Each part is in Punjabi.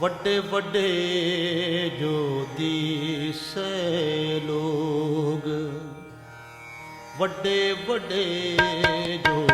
ਵੱਡੇ ਵੱਡੇ ਜੋ ਦੀਸੇ ਲੋਗ ਵੱਡੇ ਵੱਡੇ ਜੋ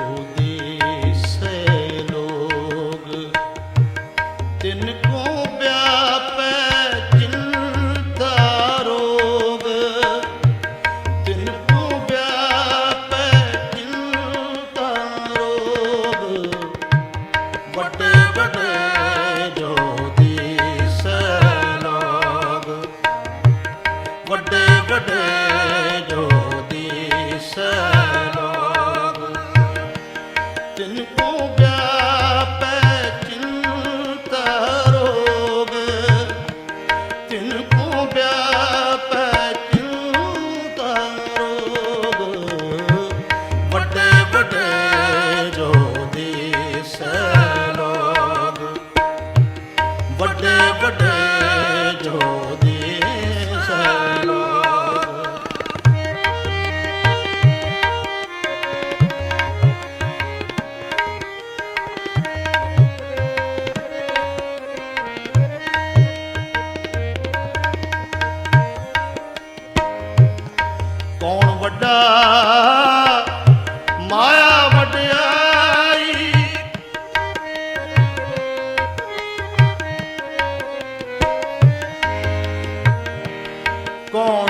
ਵਡਿਆ ਮਾਇਆ ਵਡਿਆਈ। ਕੌਣ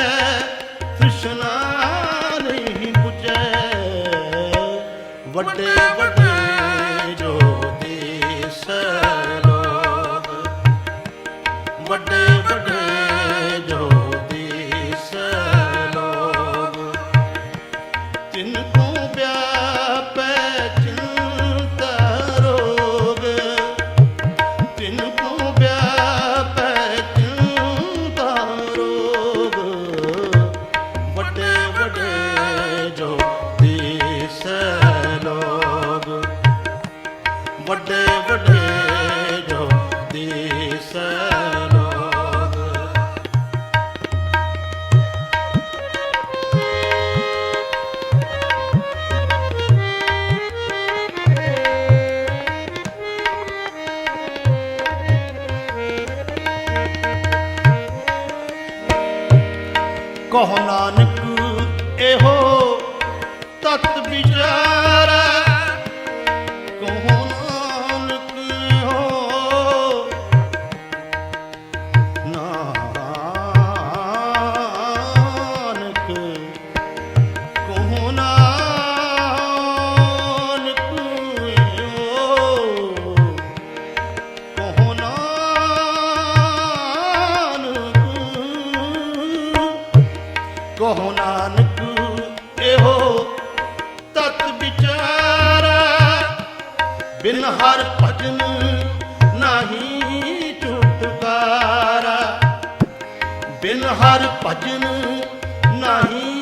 ਕਹੋ ਨਾਨਕ ਇਹੋ ਤਤ ਵਿਚਾਰਾ। ਬਿਨ ਹਰ ਭਜਨ ਨਹੀਂ ਛੁਟਕਾਰਾ। ਬਿਨ ਹਰ ਭਜਨ ਨਹੀਂ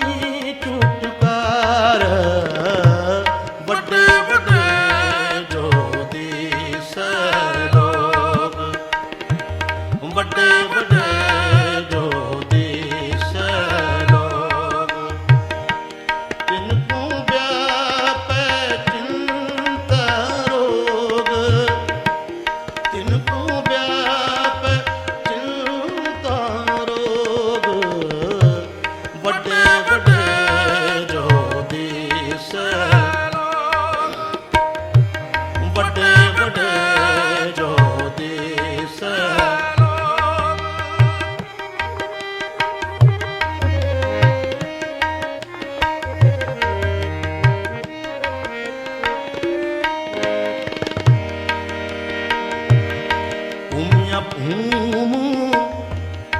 ਨਾ ਭੂਮ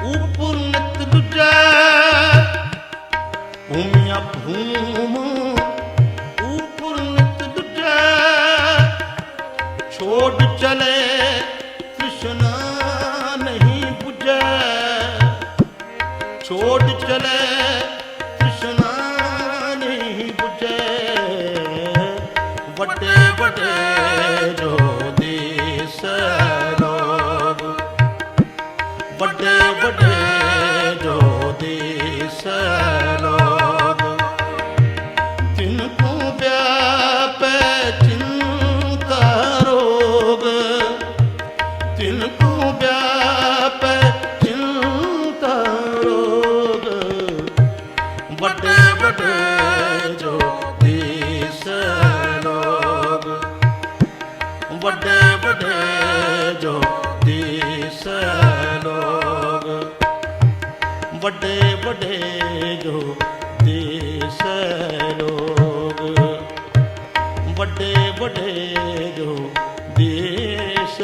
ਉਪੁਰਨਤ ਦੁਜੈ ਭੂਮਿਆ ਭੂਮ ਉਪੁਰਨਤ ਦੁਜੈ ਛੋੜ ਚਲੇ ਕ੍ਰਿਸ਼ਨਾ ਨਹੀਂ ਪੁਜੈ, ਛੋੜ ਚਲੇ ਵੱਡੇ ਵੱਡੇ ਜੋ ਦੇਸ ਵੱਡੇ ਵੱਡੇ ਜੋ ਦੇਸ